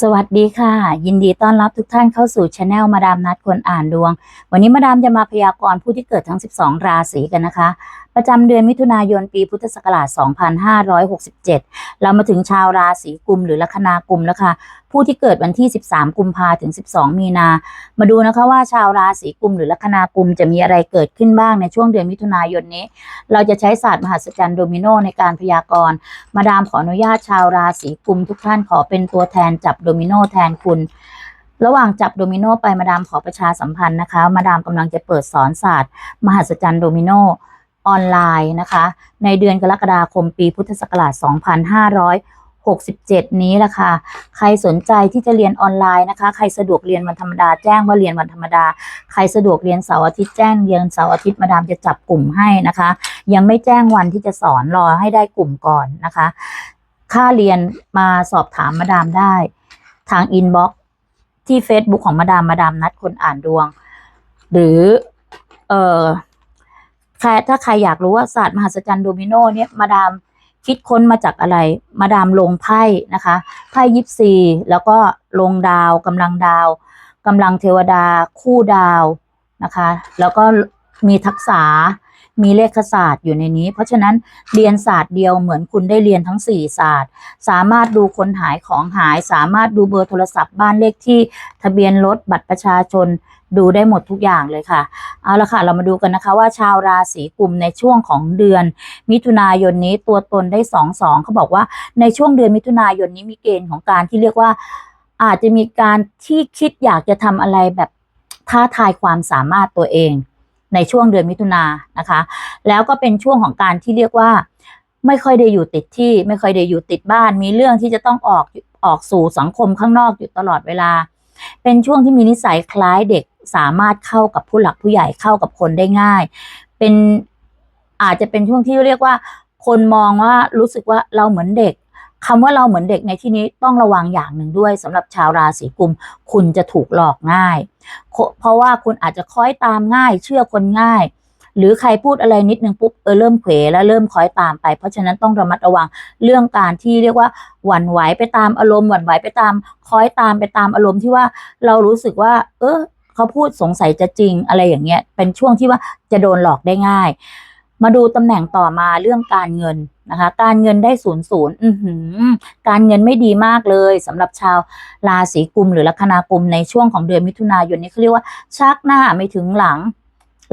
สวัสดีค่ะ ยินดีต้อนรับทุกท่านเข้าสู่ช anel มาดามนัดคนอ่านดวง วันนี้มาดามจะมาพยากรณ์ผู้ที่เกิดทั้ง 12 ราศีกันนะคะ ประจำเดือนมิถุนายนปีพุทธศักราช 2567 เรามาถึงชาวราศีกุมหรือลัคนากุมแล้วค่ะ ผู้ที่เกิดวันที่ 13 กุมภาถึง 12 มีนา มาดูนะคะว่าชาวราศีกุมหรือลัคนากุมจะมีอะไรเกิดขึ้นบ้างในช่วงเดือนมิถุนายนนี้ เราจะใช้ศาสตร์มหัศจรรย์โดมิโนในการพยากรณ์ มาดามขออนุญาตชาวราศีกุมทุกท่านขอเป็นตัวแทนจับโดมิโนแทนคุณระหว่างจับโดมิโนไปมาดามขอประชาสัมพันธ์นะคะ มาดามกำลังจะเปิดสอนศาสตร์ มหัศจรรย์โดมิโน ออนไลน์นะคะ ในเดือนกรกฎาคมปีพุทธศักราช 2567 นี้ละค่ะ ใครสนใจที่จะเรียนออนไลน์นะคะ ใครสะดวกเรียนวันธรรมดาแจ้งว่าเรียนวันธรรมดา ใครสะดวกเรียนเสาร์อาทิตย์แจ้งเรียนเสาร์อาทิตย์มาดามจะจับกลุ่มให้นะคะ ยังไม่แจ้งวันที่จะสอนรอให้ได้กลุ่มก่อนนะคะ ค่าเรียนมาสอบถามมาดามได้ ทางอินบ็อกที่ Facebook ของมาดามมาดามนัดคนอ่านดวง หรือ เอ่อ ใครถ้าใครอยากรู้ว่าศาสตร์มหัศจรรย์โดมิโนเนี่ยมาดามคิดค้นมาจากอะไร มาดามลงไพ่นะคะไพ่ยิปซีแล้วก็ลงดาวกำลังดาวกำลังเทวดาคู่ดาวนะคะ แล้วก็มีทักษะมีเลขศาสตร์อยู่ในนี้ เพราะฉะนั้นเรียนศาสตร์เดียวเหมือนคุณได้เรียนทั้ง 4 ศาสตร์ สามารถดูคนหายของหาย สามารถดูเบอร์โทรศัพท์บ้านเลขที่ ทะเบียนรถบัตรประชาชน ดูได้หมดทุกอย่างเลยค่ะ เอาละค่ะ เรามาดูกันนะคะว่าชาวราศีกุมในช่วงของเดือน มิถุนายนนี้ตัวตนได้สองสองเขาบอกว่าในช่วงเดือนมิถุนายนนี้มีเกณฑ์ของการที่เรียกว่า อาจจะมีการที่คิดอยากจะทำอะไรแบบท้าทายความสามารถตัวเอง ในช่วงเดือนมิถุนายนนะคะ แล้วก็เป็นช่วงของการที่เรียกว่าไม่ค่อยได้อยู่ติดที่ ไม่ค่อยได้อยู่ติดบ้าน มีเรื่องที่จะต้องออกออกสู่สังคมข้างนอกอยู่ตลอดเวลา เป็นช่วงที่มีนิสัยคล้ายเด็ก สามารถเข้ากับผู้หลักผู้ใหญ่เข้ากับคนได้ง่าย เป็นอาจจะเป็นช่วงที่เรียกว่า คนมองว่ารู้สึกว่าเราเหมือนเด็กคำว่าเราเหมือนเด็กในที่นี้ต้องระวังอย่างหนึ่งด้วยสำหรับชาวราศีกุม คุณจะถูกหลอกง่าย เพราะว่าคุณอาจจะคล้อยตามง่าย เชื่อคนง่าย หรือใครพูดอะไรนิดนึงปุ๊บเออเริ่มเขวแล้วเริ่มคล้อยตามไป เพราะฉะนั้นต้องระมัดระวังเรื่องการที่เรียกว่าหวั่นไหวไปตามอารมณ์หวั่นไหวไปตามคล้อยตามไปตามอารมณ์ที่ว่าเรารู้สึกว่า เออ เขาพูดสงสัยจะจริงอะไรอย่างเงี้ย เป็นช่วงที่ว่าจะโดนหลอกได้ง่าย มาดูตำแหน่งต่อมาเรื่องการเงินนะคะ การเงินได้ศูนย์ศูนย์อือหือการเงินไม่ดีมากเลยสำหรับชาวราศีกุมหรือลัคนากุมในช่วงของเดือนมิถุนายนนี้เขาเรียกว่าชักหน้าไม่ถึงหลัง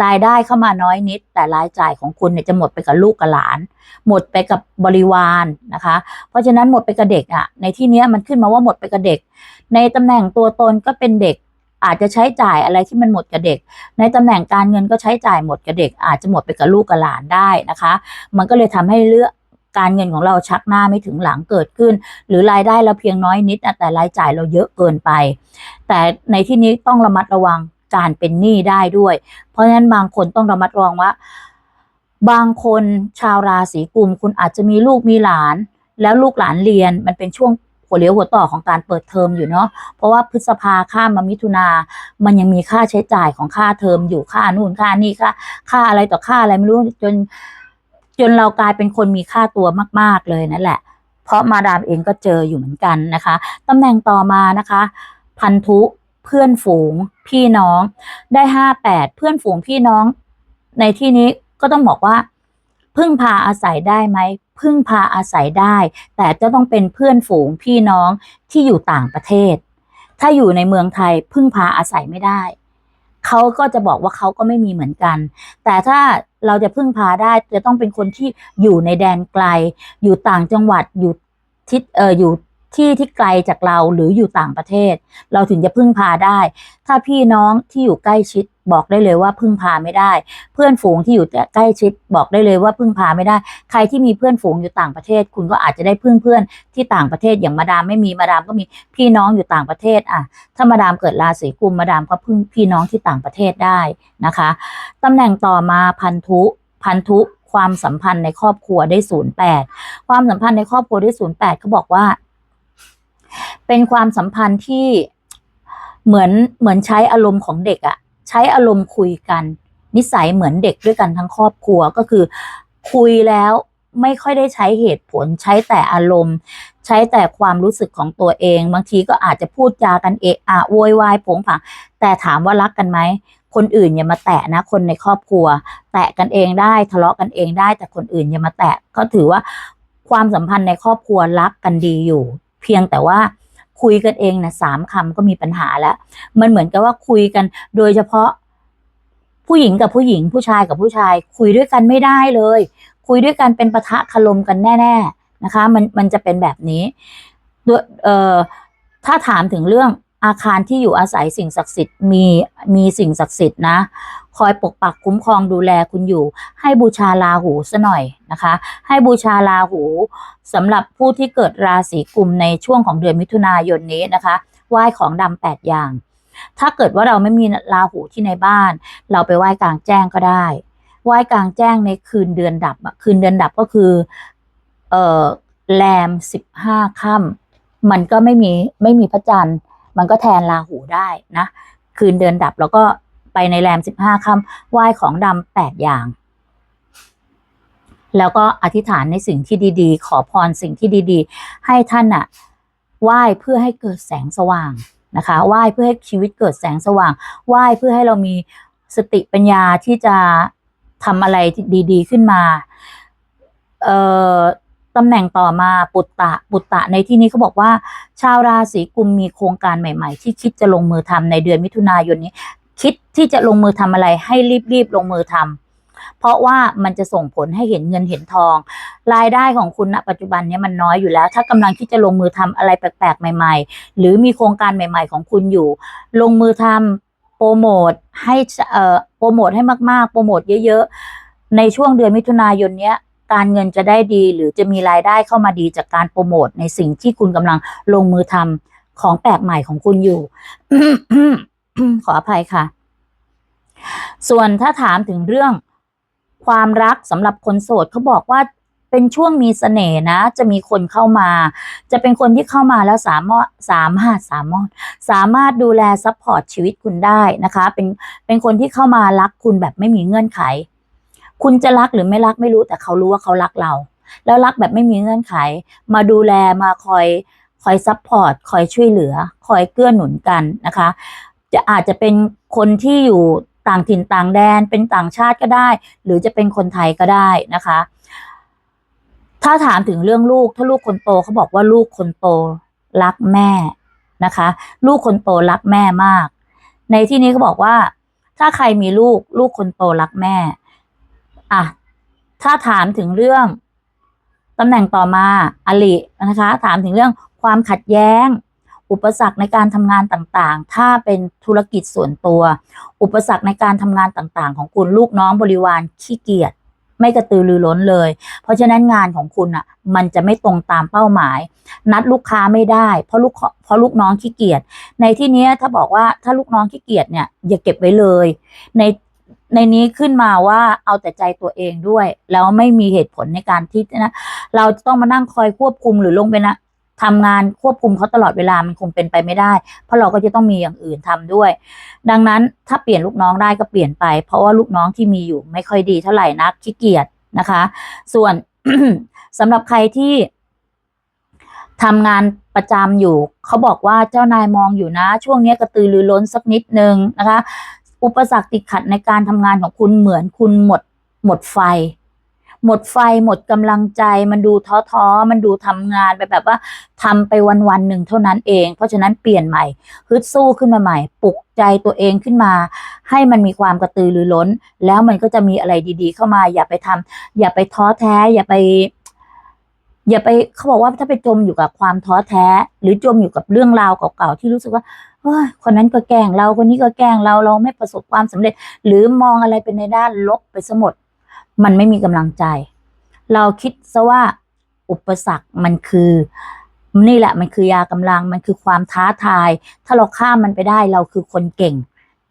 รายได้เข้ามาน้อยนิด แต่รายจ่ายของคุณเนี่ยจะหมดไปกับลูกกับหลาน หมดไปกับบริวารนะคะ เพราะฉะนั้นหมดไปกับเด็กอะ่ะในที่เนี้ยมันขึ้นมาว่าหมดไปกับเด็ก ในตำแหน่งตัวตนก็เป็นเด็ก อาจจะใช้จ่ายอะไรที่มันหมดกับเด็ก ในตำแหน่งการเงินก็ใช้จ่ายหมดกับเด็ก อาจจะหมดไปกับลูกกับหลานได้นะคะ มันก็เลยทำให้เลือกการเงินของเราชักหน้าไม่ถึงหลังเกิดขึ้น หรือรายได้เราเพียงน้อยนิดนะแต่รายจ่ายเราเยอะเกินไป แต่ในที่นี้ต้องระมัดระวังการเป็นหนี้ได้ด้วย เพราะฉะนั้นบางคนต้องระมัดระวังว่า บางคนชาวราศีกุมคุณอาจจะมีลูกมีหลาน แล้วลูกหลานเรียนมันเป็นช่วง หัวเลี้ยวหัวต่อของการเปิดเทอมอยู่เนาะเพราะว่าพฤษภาข้ามมามิถุนามันยังมีค่าใช้จ่ายของค่าเทอมอยู่ค่านู่นค่านี่ค่าค่าอะไรต่อค่าอะไรไม่รู้จน จนเรากลายเป็นคนมีค่าตัวมาก ๆเลยนั่นแหละ เพราะมาดามเองก็เจออยู่เหมือนกันนะคะตำแหน่งต่อมานะคะ พันธุเพื่อนฝูงพี่น้องได้ห้าแปดเพื่อนฝูงพี่น้อง ในที่นี้ก็ต้องบอกว่าพึ่งพาอาศัยได้ไหม พึ่งพาอาศัยได้ แต่จะต้องเป็นเพื่อนฝูงพี่น้องที่อยู่ต่างประเทศ ถ้าอยู่ในเมืองไทยพึ่งพาอาศัยไม่ได้ เขาก็จะบอกว่าเขาก็ไม่มีเหมือนกัน แต่ถ้าเราจะพึ่งพาได้จะต้องเป็นคนที่อยู่ในแดนไกล อยู่ต่างจังหวัดอยู่ทิศเอออยู่ที่ที่ไกลจากเราหรืออยู่ต่างประเทศ เราถึงจะพึ่งพาได้ ถ้าพี่น้องที่อยู่ใกล้ชิด บอกได้เลยว่าพึ่งพาไม่ได้ เพื่อนฝูงที่อยู่ใกล้ชิดบอกได้เลยว่าพึ่งพาไม่ได้ ใครที่มีเพื่อนฝูงอยู่ต่างประเทศ คุณก็อาจจะได้พึ่งเพื่อนที่ต่างประเทศอย่างมาดามไม่มีมาดามก็มีพี่น้องอยู่ต่างประเทศอะถ้ามาดามเกิดราศีกุมมาดามก็พึ่งพี่น้องที่ต่างประเทศได้นะคะตำแหน่งต่อมาพันธุพันธุความสัมพันธ์ในครอบครัวได้ศูนย์แปดความสัมพันธ์ในครอบครัวได้ศูนย์แปดเขาบอกว่า เป็นความสัมพันธ์ที่เหมือนเหมือนใช้อารมณ์ของเด็กอะ ใช้อารมณ์คุยกัน นิสัยเหมือนเด็กด้วยกันทั้งครอบครัวก็คือ คุยแล้วไม่ค่อยได้ใช้เหตุผล ใช้แต่อารมณ์ ใช้แต่ความรู้สึกของตัวเอง บางทีก็อาจจะพูดจากันเอะอะโวยวายผงผางแต่ถามว่ารักกันไหมคนอื่นอย่ามาแตะนะคนในครอบครัว แตะกันเองได้ทะเลาะกันเองได้ แต่คนอื่นอย่ามาแตะก็ถือว่าความสัมพันธ์ในครอบครัวรักกันดีอยู่ เพียงแต่ว่า คุยกันเองนะสามคำก็มีปัญหาแล้ว มันเหมือนกับว่าคุยกัน โดยเฉพาะ ผู้หญิงกับผู้หญิงผู้ชายกับผู้ชาย คุยด้วยกันไม่ได้เลย คุยด้วยกันเป็นปะทะคารมกันแน่ ๆนะคะ มันมันจะเป็นแบบนี้ด้วยเอ่อถ้าถามถึงเรื่อง อาคารที่อยู่อาศัยสิ่งศักดิ์สิทธิ์มีมีสิ่งศักดิ์สิทธิ์นะ คอยปกปักคุ้มครองดูแลคุณอยู่ ให้บูชาลาหูซะหน่อยนะคะ ให้บูชาลาหูสำหรับผู้ที่เกิดราศีกุมในช่วงของเดือนมิถุนายนนี้นะคะไหว้ของดำแปดอย่าง ถ้าเกิดว่าเราไม่มีราหูที่ในบ้าน เราไปไหว้กลางแจ้งก็ได้ ไหว้กลางแจ้งในคืนเดือนดับคืนเดือนดับก็คือเอ่อแรมสิบห้าค่ำมันก็ไม่มีไม่มีพระจันทร์ มันก็แทนราหูได้นะ คืนเดือนดับแล้วก็ไปในแรมสิบห้าค่ำไหว้ของดำแปดอย่าง แล้วก็อธิษฐานในสิ่งที่ดีๆ ขอพรสิ่งที่ดีๆ ให้ท่านอะไหว้เพื่อให้เกิดแสงสว่างนะคะไหว้เพื่อให้ชีวิตเกิดแสงสว่างไหว้เพื่อให้เรามีสติปัญญาที่จะทำอะไรดี ๆ ขึ้นมา เอ่อ ตำแหน่งต่อมาปุตตะปุตตะในที่นี้เขาบอกว่า ชาวราศีกุมมีโครงการใหม่ๆ ที่คิดจะลงมือทำในเดือนมิถุนายนนี้ คิดที่จะลงมือทำอะไรให้รีบๆลงมือทำเพราะว่ามันจะส่งผลให้เห็นเงินเห็นทอง รายได้ของคุณณปัจจุบันนี้มันน้อยอยู่แล้ว ถ้ากำลังที่จะลงมือทำอะไรแปลกๆ ใหม่ ๆ หรือมีโครงการใหม่ ๆ ของคุณอยู่ ลงมือทำโปรโมทให้เอ่อโปรโมทให้มากๆ โปรโมทเยอะ ๆ ในช่วงเดือนมิถุนายนเนี้ย การเงินจะได้ดีหรือจะมีรายได้เข้ามาดีจากการโปรโมทในสิ่งที่คุณกำลังลงมือทำของแปลกใหม่ของคุณอยู่ ขออภัยค่ะ ส่วนถ้าถามถึงเรื่องความรักสำหรับคนโสดเขาบอกว่าเป็นช่วงมีเสน่ห์นะ จะมีคนเข้ามา จะเป็นคนที่เข้ามาแล้วสามารถสามารถสามารถสามารถดูแลซัพพอร์ตชีวิตคุณได้นะคะ เป็นเป็นคนที่เข้ามารักคุณแบบไม่มีเงื่อนไข คุณจะรักหรือไม่รักไม่รู้แต่เขารู้ว่าเขารักเรา แล้วรักแบบไม่มีเงื่อนไข มาดูแลมาคอยคอยซัพพอร์ตคอยช่วยเหลือ คอยเกื้อหนุนกันนะคะ จะอาจจะเป็นคนที่อยู่ต่างถิ่นต่างแดนเป็นต่างชาติก็ได้ หรือจะเป็นคนไทยก็ได้นะคะ ถ้าถามถึงเรื่องลูก ถ้าลูกคนโตเขาบอกว่าลูกคนโตรักแม่นะคะ ลูกคนโตรักแม่มาก ในที่นี้เขาบอกว่า ถ้าใครมีลูกลูกคนโตรักแม่ อะถ้าถามถึงเรื่องตำแหน่งต่อมาอลินะคะ ถามถึงเรื่องความขัดแย้ง อุปสรรคในการทำงานต่างๆ ถ้าเป็นธุรกิจส่วนตัว อุปสรรคในการทำงานต่างๆ ของคุณลูกน้องบริวารขี้เกียจไม่กระตือรือร้นเลย เพราะฉะนั้นงานของคุณอะ มันจะไม่ตรงตามเป้าหมาย นัดลูกค้าไม่ได้ เพราะลูกเพราะลูกน้องขี้เกียจในที่นี้ถ้าบอกว่าถ้าลูกน้องขี้เกียจเนี่ยอย่าเก็บไว้เลย ใน ในนี้ขึ้นมาว่าเอาแต่ใจตัวเองด้วย แล้วไม่มีเหตุผลในการที่นะเราจะต้องมานั่งคอยควบคุมหรือลงไปนะทำงานควบคุมเขาตลอดเวลามันคงเป็นไปไม่ได้ เพราะเราก็จะต้องมีอย่างอื่นทำด้วย ดังนั้นถ้าเปลี่ยนลูกน้องได้ก็เปลี่ยนไป เพราะว่าลูกน้องที่มีอยู่ไม่ค่อยดีเท่าไหร่นักขี้เกียจนะคะ ส่วนสำหรับใครที่ทำงานประจำอยู่ เขาบอกว่าเจ้านายมองอยู่นะ ช่วงนี้กระตือรือร้นสักนิดนึงนะคะ อุปสรรคติดขัดในการทำงานของคุณเหมือนคุณหมด หมดไฟ หมดไฟหมดกำลังใจ มันดูท้อท้อมันดูทำงานไปแบบว่าทำไปวันวันหนึ่งเท่านั้นเอง เพราะฉะนั้นเปลี่ยนใหม่ฮึดสู้ขึ้นมาใหม่ ปลุกใจตัวเองขึ้นมา ให้มันมีความกระตือรือร้น แล้วมันก็จะมีอะไรดี ๆ เข้ามา อย่าไปทำอย่าไปท้อแท้ อย่าไป อย่าไปเขาบอกว่าถ้าไปจมอยู่กับความท้อแท้ หรือจมอยู่กับเรื่องราวเก่าๆที่รู้สึกว่าเฮ้ยคนนั้นก็แกล้งเราคนนี้ก็แกล้งเราเราไม่ประสบความสำเร็จ หรือมองอะไรเป็นในด้านลบไปซะหมด มันไม่มีกำลังใจ เราคิดซะว่าอุปสรรคมันคือนี่แหละมันคือยากำลังมันคือความท้าทาย ถ้าเราข้ามมันไปได้เราคือคนเก่ง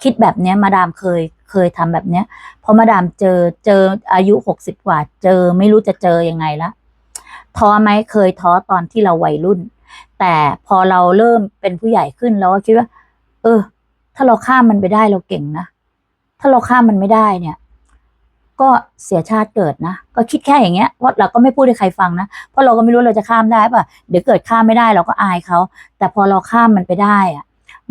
คิดแบบเนี้ยมาดามเคยเคยทำแบบเนี้ยพอมาดามเจอเจออายุหกสิบกว่า เจอไม่รู้จะเจอยังไงละ ท้อไหมเคยท้อตอนที่เราวัยรุ่น แต่พอเราเริ่มเป็นผู้ใหญ่ขึ้นเราก็คิดว่า เออ ถ้าเราข้ามมันไปได้เราเก่งนะถ้าเราข้ามมันไม่ได้เนี่ย ก็เสียชาติเกิดนะก็คิดแค่อย่างเงี้ยว่าเราก็ไม่พูดให้ใครฟังนะเพราะเราก็ไม่รู้เราจะข้ามได้ป่ะเดี๋ยวเกิดข้ามไม่ได้เราก็อายเขาแต่พอเราข้ามมันไปได้อะ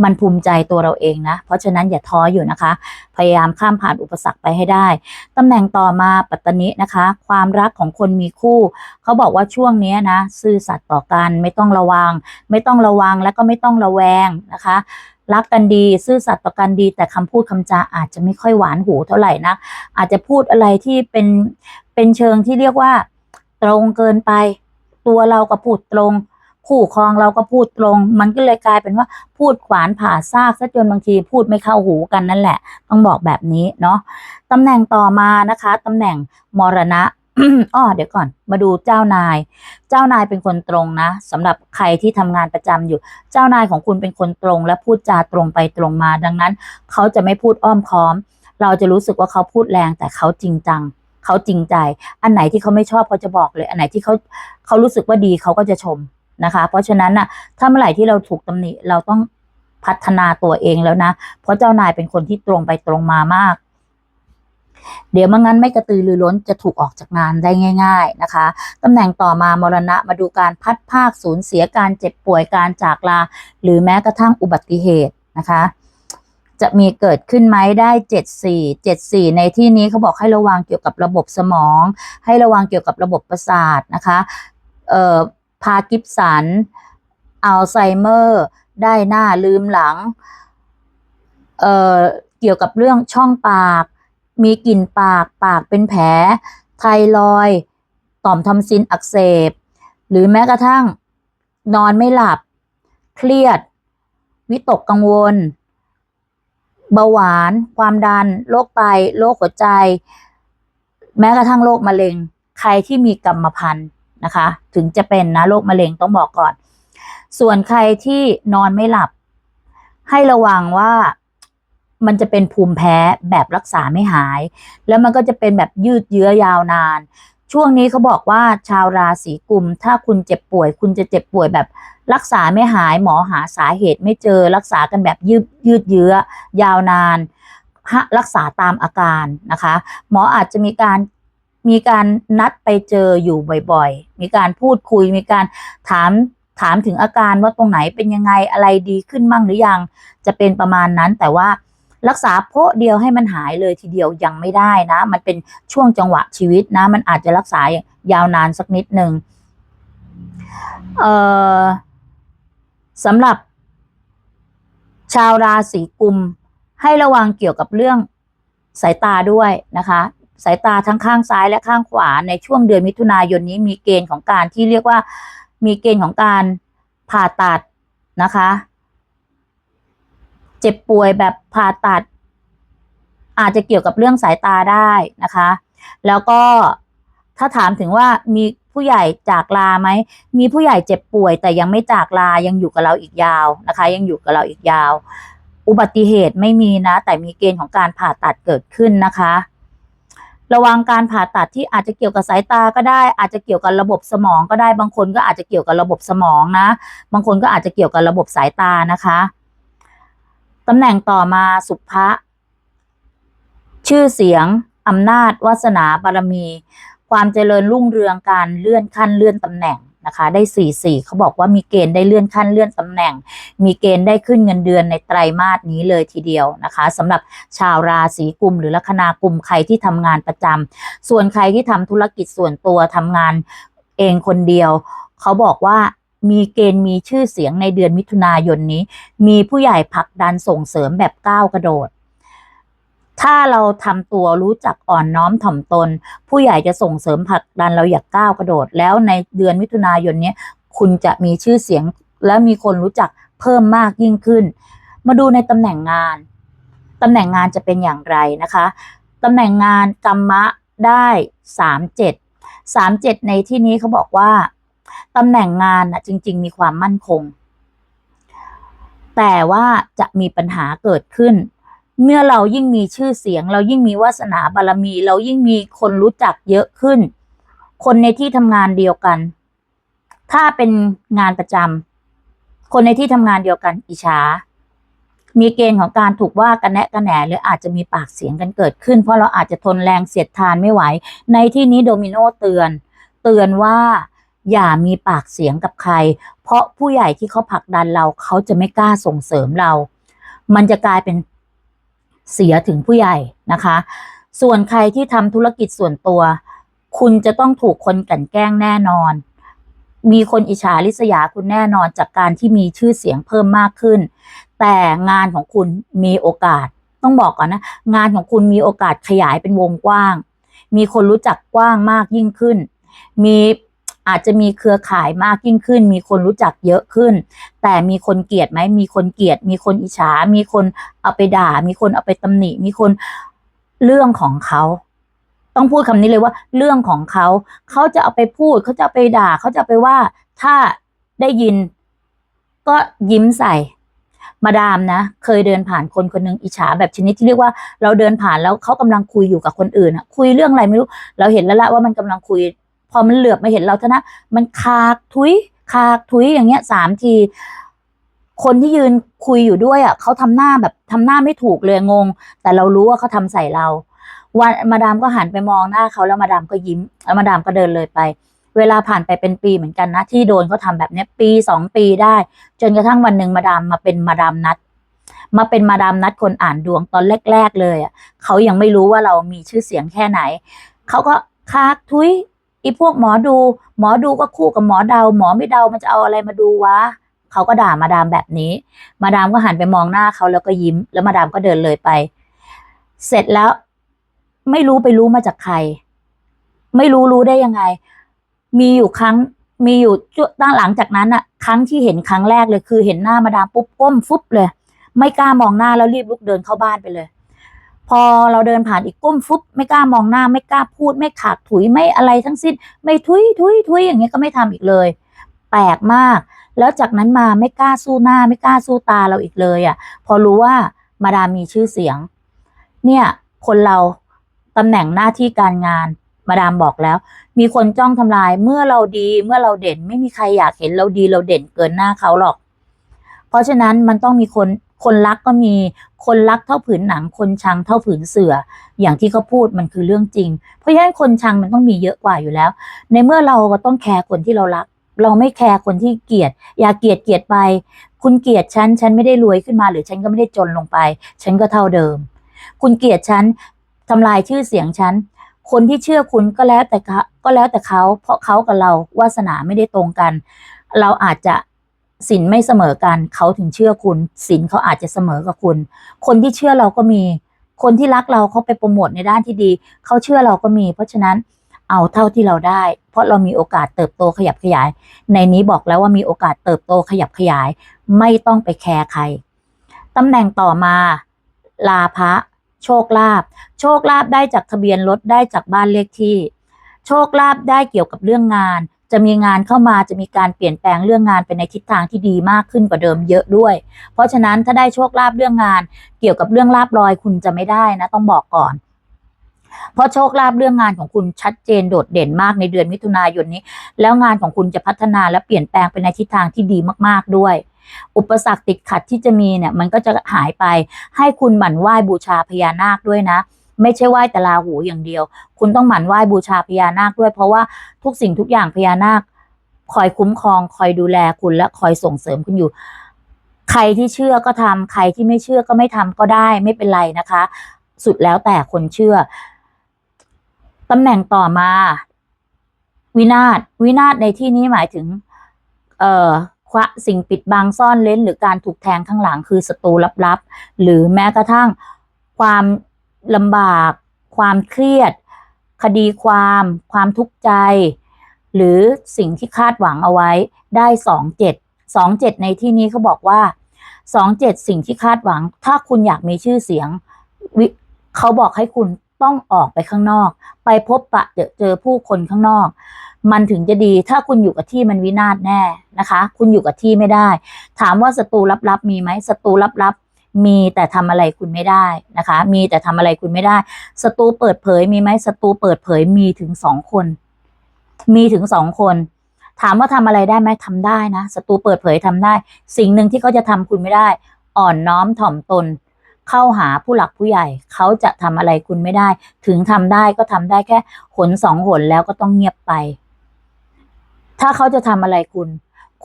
มันภูมิใจตัวเราเองนะ เพราะฉะนั้นอย่าท้ออยู่นะคะ พยายามข้ามผ่านอุปสรรคไปให้ได้ตำแหน่งต่อมาปัตตนินะคะ ความรักของคนมีคู่เขาบอกว่าช่วงนี้นะ ซื่อสัตย์ต่อกันไม่ต้องระวัง ไม่ต้องระวังและก็ไม่ต้องระแวงนะคะรักกันดีซื่อสัตย์ต่อกันดีแต่คำพูดคำจาอาจจะไม่ค่อยหวานหูเท่าไหร่นะอาจจะพูดอะไรที่เป็นเป็นเชิงที่เรียกว่า ตรงเกินไป ตัวเราก็พูดตรง คู่ครองเราก็พูดตรง มันก็เลยกลายเป็นว่าพูดขวานผ่าซากซะจนบางทีพูดไม่เข้าหูกันนั่นแหละ ต้องบอกแบบนี้เนาะตำแหน่งต่อมานะคะตำแหน่งมรณะอ้อเดี๋ยวก่อนมาดูเจ้านาย เจ้านายเป็นคนตรงนะสำหรับใครที่ทำงานประจำอยู่ เจ้านายของคุณเป็นคนตรง และพูดจาตรงไปตรงมา ดังนั้น เขาจะไม่พูดอ้อมค้อม เราจะรู้สึกว่าเขาพูดแรงแต่เขาจริงจังเขาจริงใจ อันไหนที่เขาไม่ชอบเขาจะบอกเลย อันไหนที่เขาเขารู้สึกว่าดีเขาก็จะชม นะคะ เพราะฉะนั้นน่ะถ้าเมื่อไหร่ที่เราถูกตำหนิเราต้องพัฒนาตัวเองแล้วนะ เพราะเจ้านายเป็นคนที่ตรงไปตรงมามาก เดี๋ยวไมังั้นไม่กระตือรือร้นจะถูกออกจากงานได้ง่าย ๆนะคะตำแหน่งต่อมามรณะมาดูการพัดภาคสูญเสียการเจ็บป่วยการจากลา หรือแม้กระทั่งอุบัติเหตุนะคะ จะมีเกิดขึ้นไหมได้เจ็ดสี่เจ็ดสี่ในที่นี้เขาบอกให้ระวังเกี่ยวกับระบบสมอง ให้ระวังเกี่ยวกับระบบประสาทนะคะ เอ่อ พาร์กินสัน อัลไซเมอร์ ได้หน้าลืมหลัง เอ่อ เกี่ยวกับเรื่องช่องปาก มีกลิ่นปาก ปากเป็นแผล ไทรอยต่อมทำซินอักเสบ หรือแม้กระทั่ง นอนไม่หลับ เครียด วิตกกังวล เบาหวาน ความดัน โรคไต โรคหัวใจ แม้กระทั่งโรคมะเร็ง ใครที่มีกรรมพันธุ์ นะคะ ถึงจะเป็นนะโรคมะเร็งต้องบอกก่อน ส่วนใครที่นอนไม่หลับ ให้ระวังว่ามันจะเป็นภูมิแพ้แบบรักษาไม่หาย แล้วมันก็จะเป็นแบบยืดเยื้อยาวนาน ช่วงนี้เขาบอกว่าชาวราศีกุม ถ้าคุณเจ็บป่วย คุณจะเจ็บป่วยแบบรักษาไม่หาย หมอหาสาเหตุไม่เจอรักษากันแบบยืดยืดเยื้อยาวนานรักษาตามอาการนะคะ หมออาจจะมีการ มีการนัดไปเจออยู่บ่อยๆ มีการพูดคุย มีการถามถามถึงอาการว่าตรงไหนเป็นยังไงอะไรดีขึ้นมั่งหรือยัง จะเป็นประมาณนั้นแต่ว่ารักษาโพะเดียวให้มันหายเลยทีเดียวยังไม่ได้นะ มันเป็นช่วงจังหวะชีวิตนะ มันอาจจะรักษายาวนานสักนิดหนึ่งเอ่อสำหรับชาวราศีกุม ให้ระวังเกี่ยวกับเรื่องสายตาด้วยนะคะ สายตาทั้งข้างซ้ายและข้างขวาในช่วงเดือนมิถุนายนนี้มีเกณฑ์ของการที่เรียกว่ามีเกณฑ์ของการผ่าตัดนะคะ เจ็บป่วยแบบผ่าตัด อาจจะเกี่ยวกับเรื่องสายตาได้นะคะ แล้วก็ถ้าถามถึงว่ามีผู้ใหญ่จากลาไหม มีผู้ใหญ่เจ็บป่วย แต่ยังไม่จากลายังอยู่กับเราอีกยาวนะคะ ยังอยู่กับเราอีกยาว อุบัติเหตุไม่มีนะ แต่มีเกณฑ์ของการผ่าตัดเกิดขึ้นนะคะ ระวังการผ่าตัดที่อาจจะเกี่ยวกับสายตาก็ได้ อาจจะเกี่ยวกับระบบสมองก็ได้ บางคนก็อาจจะเกี่ยวกับระบบสมองนะ บางคนก็อาจจะเกี่ยวกับระบบสายตานะคะตำแหน่งต่อมาสุภะชื่อเสียงอำนาจวาสนาบารมี ความเจริญรุ่งเรืองการเลื่อนขั้นเลื่อนตำแหน่ง นะคะ ได้สี่สี่เขาบอกว่ามีเกณฑ์ได้เลื่อนขั้นเลื่อนตำแหน่ง มีเกณฑ์ได้ขึ้นเงินเดือนในไตรมาสนี้เลยทีเดียวนะคะสำหรับชาวราศีกุม หรือลัคนากุมใครที่ทำงานประจำส่วนใครที่ทำธุรกิจส่วนตัวทำงานเองคนเดียว เขาบอกว่ามีเกณฑ์มีชื่อเสียงในเดือนมิถุนายนนี้ มีผู้ใหญ่ผลักดันส่งเสริมแบบก้าวกระโดด ถ้าเราทำตัวรู้จักอ่อนน้อมถ่อมตน ผู้ใหญ่จะส่งเสริมผลักดันเราอยากก้าวกระโดด แล้วในเดือนมิถุนายนนี้คุณจะมีชื่อเสียงและมีคนรู้จักเพิ่มมากยิ่งขึ้น มาดูในตำแหน่งงานตำแหน่งงานจะเป็นอย่างไรนะคะตำแหน่งงานกรรมะได้สามเจ็ดสามเจ็ดในที่นี้เขาบอกว่าตำแหน่งงานนะจริง ๆ มีความมั่นคง แต่ว่าจะมีปัญหาเกิดขึ้น เมื่อเรายิ่งมีชื่อเสียง เรายิ่งมีวาสนาบารมี เรายิ่งมีคนรู้จักเยอะขึ้น คนในที่ทำงานเดียวกัน ถ้าเป็นงานประจำคนในที่ทำงานเดียวกันอิจฉามีเกณฑ์ของการถูกว่ากันแนะกันแหนหรืออาจจะมีปากเสียงกันเกิดขึ้น เพราะเราอาจจะทนแรงเสียดทานไม่ไหว ในที่นี้โดมิโนเตือน เตือนว่าอย่ามีปากเสียงกับใคร เพราะผู้ใหญ่ที่เขาผลักดันเราเขาจะไม่กล้าส่งเสริมเรา มันจะกลายเป็น เสียถึงผู้ใหญ่นะคะ ส่วนใครที่ทำธุรกิจส่วนตัว คุณจะต้องถูกคนกลั่นแกล้งแน่นอน มีคนอิจฉาริษยาคุณแน่นอนจากการที่มีชื่อเสียงเพิ่มมากขึ้น แต่งานของคุณมีโอกาส ต้องบอกก่อนนะ งานของคุณมีโอกาสขยายเป็นวงกว้าง มีคนรู้จักกว้างมากยิ่งขึ้น มี อาจจะมีเครือข่ายมากยิ่งขึ้น มีคนรู้จักเยอะขึ้น แต่มีคนเกลียดไหมมีคนเกลียด มีคนอิจฉา มีคนเอาไปด่า มีคนเอาไปตำหนิ มีคนเรื่องของเขา ต้องพูดคำนี้เลยว่า เรื่องของเขา เขาจะเอาไปพูด เขาจะไปด่า เขาจะไปว่า ถ้าได้ยิน ก็ยิ้มใส่มาดามนะ เคยเดินผ่านคนคนหนึ่งอิจฉาแบบชนิดที่เรียกว่าเราเดินผ่านแล้วเขากำลังคุยอยู่กับคนอื่นอะคุยเรื่องอะไรไม่รู้ เราเห็นแล้วละว่ามันกำลังคุย พอมันเหลือบมาเห็นเราเท่านะมันคากทุยคากทุยอย่างเงี้ยสามที คนที่ยืนคุยอยู่ด้วยอะเขาทำหน้าแบบทำหน้าไม่ถูกเลยงง แต่เรารู้ว่าเขาทำใส่เราวันมาดามก็หันไปมองหน้าเขาแล้วมาดามก็ยิ้มแล้วมาดามก็เดินเลยไป เวลาผ่านไปเป็นปีเหมือนกันนะ ที่โดนเขาทำแบบเนี้ยปีสองปีได้ จนกระทั่งวันหนึ่งมาดามมาเป็นมาดามนัด มาเป็นมาดามนัดคนอ่านดวงตอนแรก ๆ เลยอะเขายังไม่รู้ว่าเรามีชื่อเสียงแค่ไหนเขาก็คากทุย อีพวกหมอดู หมอดูก็คู่กับหมอเดา หมอไม่เดามันจะเอาอะไรมาดูวะเขาก็ด่ามาดามแบบนี้ มาดามก็หันไปมองหน้าเขาแล้วก็ยิ้ม แล้วมาดามก็เดินเลยไป เสร็จแล้ว ไม่รู้ไปรู้มาจากใคร ไม่รู้รู้ได้ยังไง มีอยู่ครั้ง มีอยู่ตั้งหลังจากนั้นอะครั้งที่เห็นครั้งแรกเลยคือเห็นหน้ามาดามปุ๊บก้มฟุบเลย ไม่กล้ามองหน้าแล้วรีบลุกเดินเข้าบ้านไปเลย พอเราเดินผ่านอีกก้มฟุบไม่กล้ามองหน้าไม่กล้าพูด ไม่ขากถุยไม่อะไรทั้งสิ้น ไม่ทุยทุยทุยอย่างเงี้ยก็ไม่ทำอีกเลย แปลกมาก แล้วจากนั้นมาไม่กล้าสู้หน้า ไม่กล้าสู้ตาเราอีกเลยอะ พอรู้ว่ามาดามมีชื่อเสียง เนี่ย คนเราตำแหน่งหน้าที่การงานมาดามบอกแล้ว มีคนจ้องทำลายเมื่อเราดีเมื่อเราเด่น ไม่มีใครอยากเห็นเราดีเราเด่นเกินหน้าเขาหรอก เพราะฉะนั้นมันต้องมีคน คนรักก็มีคนรักเท่าผืนหนัง คนชังเท่าผืนเสือ อย่างที่เขาพูดมันคือเรื่องจริง เพราะฉะนั้นคนชังมันต้องมีเยอะกว่าอยู่แล้ว ในเมื่อเราก็ต้องแคร์คนที่เรารัก เราไม่แคร์คนที่เกลียด อย่าเกลียดเกลียดไป คุณเกลียดฉัน ฉันไม่ได้รวยขึ้นมา หรือฉันก็ไม่ได้จนลงไป ฉันก็เท่าเดิม คุณเกลียดฉันทำลายชื่อเสียงฉันคนที่เชื่อคุณก็แล้วแต่ก็แล้วแต่เขา เพราะเขากับเราวาสนาไม่ได้ตรงกัน เราอาจจะ สินไม่เสมอกันเขาถึงเชื่อคุณสินเขาอาจจะเสมอกับคุณ คนที่เชื่อเราก็มี คนที่รักเราเขาไปโปรโมทในด้านที่ดี เขาเชื่อเราก็มี เพราะฉะนั้นเอาเท่าที่เราได้ เพราะเรามีโอกาสเติบโตขยับขยาย ในนี้บอกแล้วว่ามีโอกาสเติบโตขยับขยาย ไม่ต้องไปแคร์ใครตำแหน่งต่อมา ลาภะโชคลาภโชคลาภได้จากทะเบียนรถได้จากบ้านเลขที่ โชคลาภได้เกี่ยวกับเรื่องงาน จะมีงานเข้ามาจะมีการเปลี่ยนแปลงเรื่องงานไปในทิศทางที่ดีมากขึ้นกว่าเดิมเยอะด้วย เพราะฉะนั้นถ้าได้โชคลาภเรื่องงาน เกี่ยวกับเรื่องลาบลอยคุณจะไม่ได้นะต้องบอกก่อน เพราะโชคลาภเรื่องงานของคุณชัดเจนโดดเด่นมากในเดือนมิถุนายนนี้ แล้วงานของคุณจะพัฒนาและเปลี่ยนแปลงไปในทิศทางที่ดีมากๆด้วยอุปสรรคติดขัดที่จะมีเนี่ยมันก็จะหายไป ให้คุณหมั่นไหว้บูชาพญานาคด้วยนะ ไม่ใช่ไหว้แต่ลาหูอย่างเดียว คุณต้องหมั่นไหว้บูชาพญานาคด้วย เพราะว่าทุกสิ่งทุกอย่างพญานาค คอยคุ้มครอง คอยดูแลคุณและคอยส่งเสริมคุณอยู่ ใครที่เชื่อก็ทำใครที่ไม่เชื่อก็ไม่ทำก็ได้ ไม่เป็นไรนะคะ สุดแล้วแต่คนเชื่อตำแหน่งต่อมา วินาศวินาศในที่นี้หมายถึง เอ่อควะสิ่งปิดบังซ่อนเล้น หรือการถูกแทงข้างหลังคือศัตรูลับๆหรือแม้กระทั่งความ ลำบาก ความเครียด คดีความ ความทุกข์ใจ หรือสิ่งที่คาดหวังเอาไว้ได้สองเจ็ดสองเจ็ดในที่นี้เขาบอกว่าสองเจ็ดสิ่งที่คาดหวัง ถ้าคุณอยากมีชื่อเสียงวิเขาบอกให้คุณต้องออกไปข้างนอก ไปพบปะเจอเจอผู้คนข้างนอก มันถึงจะดีถ้าคุณอยู่กับที่มันวินาศแน่นะคะ คุณอยู่กับที่ไม่ได้ ถามว่าศัตรูลับๆมีไหมศัตรูลับๆ มีแต่ทำอะไรคุณไม่ได้นะคะ มีแต่ทำอะไรคุณไม่ได้ศัตรูเปิดเผยมีไหมศัตรูเปิดเผยมีถึงสองคน มีถึงสองคน ถามว่าทำอะไรได้ไหมทำได้นะศัตรูเปิดเผยทำได้ สิ่งหนึ่งที่เขาจะทำคุณไม่ได้ อ่อนน้อมถ่อมตน เข้าหาผู้หลักผู้ใหญ่ เขาจะทำอะไรคุณไม่ได้ ถึงทำได้ก็ทำได้แค่หนสองหนแล้วก็ต้องเงียบไป ถ้าเขาจะทำอะไรคุณ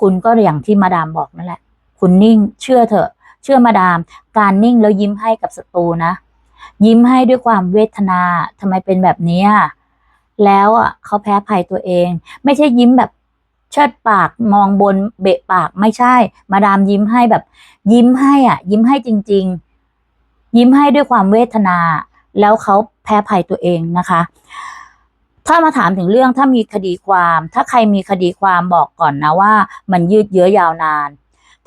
คุณก็อย่างที่มาดามบอกนั่นแหละ คุณนิ่งเชื่อเถอะ เชื่อมาดาม การนิ่งแล้วยิ้มให้กับศัตรูนะ ยิ้มให้ด้วยความเวทนาทำไมเป็นแบบนี้แล้วอะเขาแพ้ภัยตัวเอง ไม่ใช่ยิ้มแบบเชิดปากมองบนเบะปากไม่ใช่ มาดามยิ้มให้แบบ ยิ้มให้อะ ยิ้มให้จริง ๆ ยิ้มให้ด้วยความเวทนา แล้วเขาแพ้ภัยตัวเองนะคะ ถ้ามาถามถึงเรื่องถ้ามีคดีความ ถ้าใครมีคดีความบอกก่อนนะว่า มันยืดเยื้อยาวนาน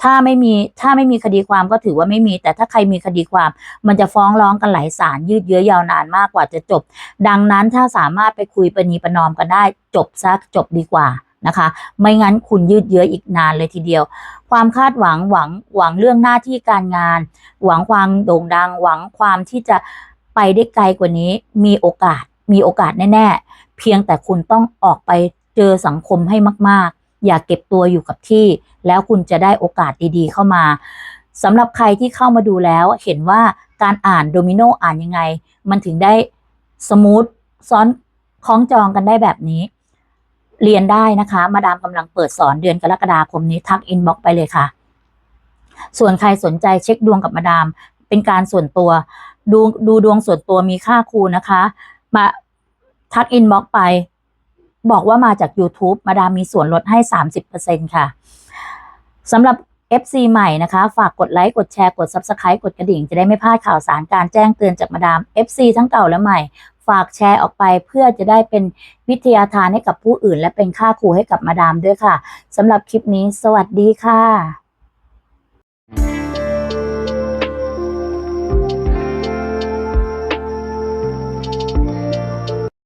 ถ้าไม่มีถ้าไม่มีคดีความก็ถือว่าไม่มี แต่ถ้าใครมีคดีความ มันจะฟ้องร้องกันหลายศาลยืดเยื้อยาวนานมากกว่าจะจบ ดังนั้นถ้าสามารถไปคุยประนีประนอมกันได้ จบซะจบดีกว่านะคะ ไม่งั้นคุณยืดเยื้ออีกนานเลยทีเดียว ความคาดหวังหวังหวังเรื่องหน้าที่การงาน หวังความโด่งดัง หวังความที่จะไปได้ไกลกว่านี้ มีโอกาส มีโอกาสแน่ๆ เพียงแต่คุณต้องออกไปเจอสังคมให้มาก ๆ อย่าเก็บตัวอยู่กับที่ แล้วคุณจะได้โอกาสดีๆ เข้ามาสำหรับใครที่เข้ามาดูแล้วเห็นว่าการอ่านโดมิโนอ่านยังไง มันถึงได้สมูทซ้อนคล้องจองกันได้แบบนี้ เรียนได้นะคะ มาดามกำลังเปิดสอนเดือนกรกฎาคมนี้ทักอินบ็อกไปเลยค่ะ ส่วนใครสนใจเช็คดวงกับมาดาม เป็นการส่วนตัว ดูดูดวงส่วนตัวมีค่าครูนะคะ มาทักอินบ็อกไป บอกว่ามาจาก YouTube มาดามมีส่วนลดให้ 30%ค่ะ สำหรับ FC ใหม่นะคะ ฝากกดไลค์ กดแชร์ กด Subscribe กดกระดิ่ง จะได้ไม่พลาดข่าวสารการแจ้งเตือนจากมาดาม FC ทั้งเก่าและใหม่ ฝากแชร์ออกไปเพื่อจะได้เป็นวิทยาทานให้กับผู้อื่น และเป็นค่าครูให้กับมาดามด้วยค่ะสำหรับคลิปนี้ สวัสดีค่ะ